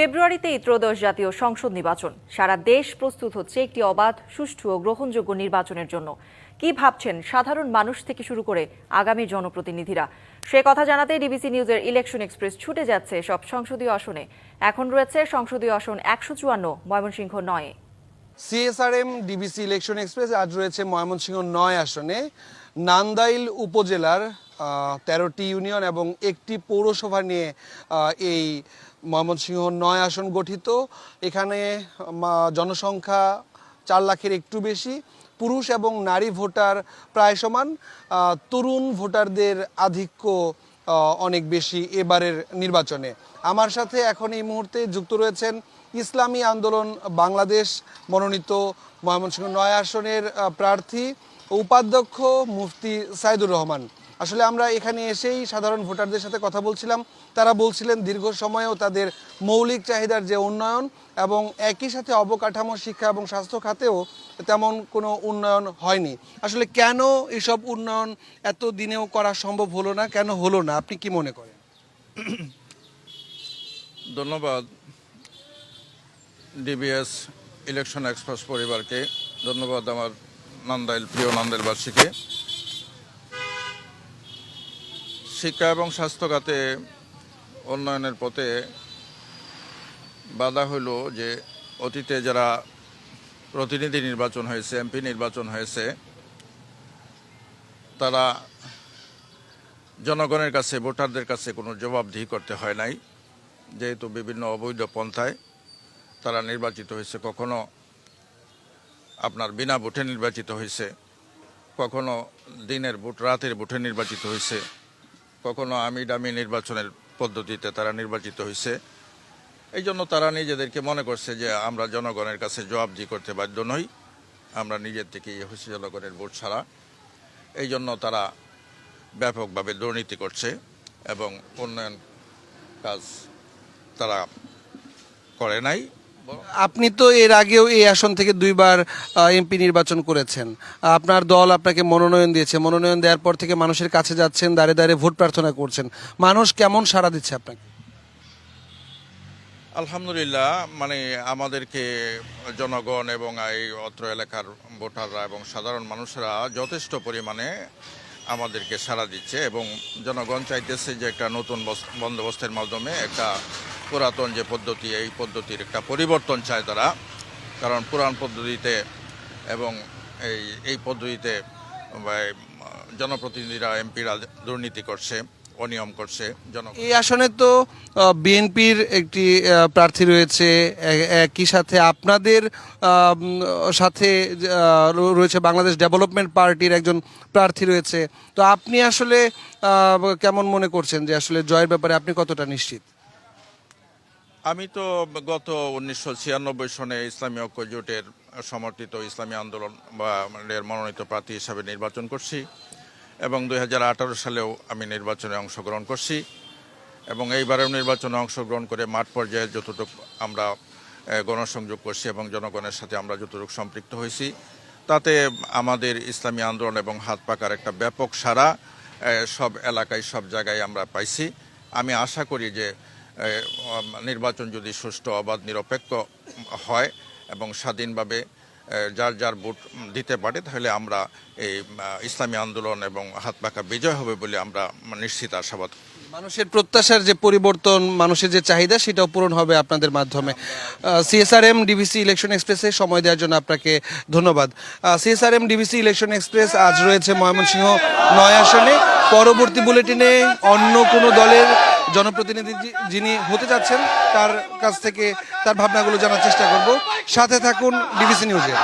ফেব্রুয়ারিতেই ত্রয়োদশ জাতীয় সংসদ নির্বাচন। সারা দেশ প্রস্তুত হচ্ছে একটি অবাধ, সুষ্ঠু ও গ্রহণযোগ্য নির্বাচনের জন্য। কি ভাবছেন সাধারণ মানুষ থেকে শুরু করে আগামী জনপ্রতিনিধিরা? সে কথা জানাতে ডিবিসি নিউজের ইলেকশন এক্সপ্রেস ছুটে যাচ্ছে সব সংসদীয় আসনে। এখন রয়েছে সংসদীয় আসন একশো চুয়ান্ন, ময়মনসিংহ নয়ে। সিএসআরএম, ডিবিসি ইলেকশন এক্সপ্রেস আজ রয়েছে ময়মনসিংহ নয় আসনে। নান্দাইল উপজেলার তেরোটি ইউনিয়ন এবং একটি পৌরসভা নিয়ে এই ময়মনসিংহ নয় আসন গঠিত। এখানে জনসংখ্যা চার লাখের একটু বেশি। পুরুষ এবং নারী ভোটার প্রায় সমান। তরুণ ভোটারদের আধিক্য অনেক বেশি এবারের নির্বাচনে। আমার সাথে এখন এই মুহূর্তে যুক্ত রয়েছেন ইসলামী আন্দোলন বাংলাদেশ মনোনীত ময়মনসিংহ নয় আসনের প্রার্থী উপাধ্যক্ষ মুফতি সাইদুর রহমান। আসলে আমরা এখানে এসেই সাধারণ ভোটারদের সাথে কথা বলছিলাম। তারা বলছিলেন দীর্ঘ সময়েও তাদের মৌলিক চাহিদার যে উন্নয়ন এবং একই সাথে অবকাঠামো, শিক্ষা এবং স্বাস্থ্য খাতেও তেমন কোনো উন্নয়ন হয়নি। আসলে কেন এসব উন্নয়ন এত দিনেও করা সম্ভব হলো না, কেন হলো না? আপনি কি মনে করেন? ধন্যবাদ। ডিবিএস ইলেকশন এক্সপ্রেস পরিবারকে। ধন্যবাদ আমার নান্দাইল, প্রিয় নান্দাইলবাসীকে। শিক্ষা এবং স্বাস্থ্য খাতে উন্নয়নের পথে বাধা হইল যে অতীতে যারা প্রতিনিধি নির্বাচন হয়েছে, এমপি নির্বাচন হয়েছে, তারা জনগণের কাছে, ভোটারদের কাছে কোনো জবাবদিহি করতে হয় নাই। যেহেতু বিভিন্ন অবৈধ পন্থায় তারা নির্বাচিত হয়েছে, কখনো আপনার বিনা ভোটে নির্বাচিত হয়েছে, কখনো দিনের ভোট, রাতের ভোটে নির্বাচিত হয়েছে। কখনো আমি ডামি নির্বাচনের পদ্ধতিতে তারা নির্বাচিত হয়েছে এই জন্য তারা নিজেদেরকে মনে করছে যে আমরা জনগণের কাছে জবাবদি করতে বাধ্য নই। আমরা নিজের থেকে ইয়ে হয়েছে জনগণের ভোট ছাড়া। এই জন্য তারা ব্যাপকভাবে দুর্নীতি করছে এবং উন্নয়ন কাজ তারা করে নাই। আপনি তো এর আগেও এই আসন থেকে দুইবার এমপি নির্বাচন করেছেন। আপনার দল আপনাকে মনোনয়ন দিয়েছে। মনোনয়ন দেওয়ার পর থেকে মানুষের কাছে যাচ্ছেন, দাঁড়ে দাঁড়িয়ে ভোট প্রার্থনা করছেন। মানুষ কেমন সাড়া দিচ্ছে আপনাকে? আলহামদুলিল্লাহ মানে আমাদেরকে জনগণ এবং এই অত্র এলাকার ভোটাররা এবং সাধারণ মানুষরা যথেষ্ট পরিমাণে আমাদেরকে সাড়া দিচ্ছে এবং জনগণ চাইতেছে যে একটা নতুন বস- বন্দোবস্তের মাধ্যমে একটা পুরাতন যে পদ্ধতি, এই পদ্ধতির একটা পরিবর্তন চায় তারা। কারণ পুরান পদ্ধতিতে এবং এই এই পদ্ধতিতে জনপ্রতিনিধিরা, এমপিরা দুর্নীতি করছে, অনিয়ম করছে জন এই আসনে তো বিএনপির একটি প্রার্থী রয়েছে। একই সাথে আপনাদের সাথে রয়েছে বাংলাদেশ ডেভেলপমেন্ট পার্টির একজন প্রার্থী রয়েছে। তো আপনি আসলে কেমন মনে করছেন যে আসলে জয়ের ব্যাপারে আপনি কতটা নিশ্চিত? আমি তো গত উনিশশো ছিয়ানব্বই সনে ইসলামী ঐক্য জোটের সমর্থিত ইসলামী আন্দোলন বা এর মনোনীত প্রার্থী হিসাবে নির্বাচন করছি এবং দু হাজার আঠারো সালেও আমি নির্বাচনে অংশগ্রহণ করছি এবং এইবারেও নির্বাচনে অংশগ্রহণ করে মাঠ পর্যায়ে যতটুকু আমরা গণসংযোগ করছি এবং জনগণের সাথে আমরা যতটুকু সম্পৃক্ত হয়েছি, তাতে আমাদের ইসলামী আন্দোলন এবং হাত পাকার একটা ব্যাপক সারা সব এলাকায়, সব জায়গায় আমরা পাইছি। আমি আশা করি যে নির্বাচন যদি সুষ্ঠু, অবাধ, নিরপেক্ষ হয় এবং স্বাধীনভাবে যার যার ভোট দিতে পারে, তাহলে আমরা এই ইসলামী আন্দোলন এবং হাত পাকা বিজয় হবে বলে আমরা নিশ্চিত আশাবাদ মানুষের প্রত্যাশার যে পরিবর্তন, মানুষের যে চাহিদা, সেটাও পূরণ হবে আপনাদের মাধ্যমে। সিএসআরএম ডিবিসি ইলেকশন এক্সপ্রেসে সময় দেওয়ার জন্য আপনাকে ধন্যবাদ। সিএসআরএম ডিবিসি ইলেকশন এক্সপ্রেস আজ রয়েছে ময়মনসিংহ নয় আসনে পরবর্তী বুলেটিনে অন্য কোনো দলের জনপ্রতিনিধি যিনি হতে যাচ্ছেন, তার কাছ থেকে তার ভাবনাগুলো জানার চেষ্টা করব। সাথে থাকুন ডিবিসি নিউজে।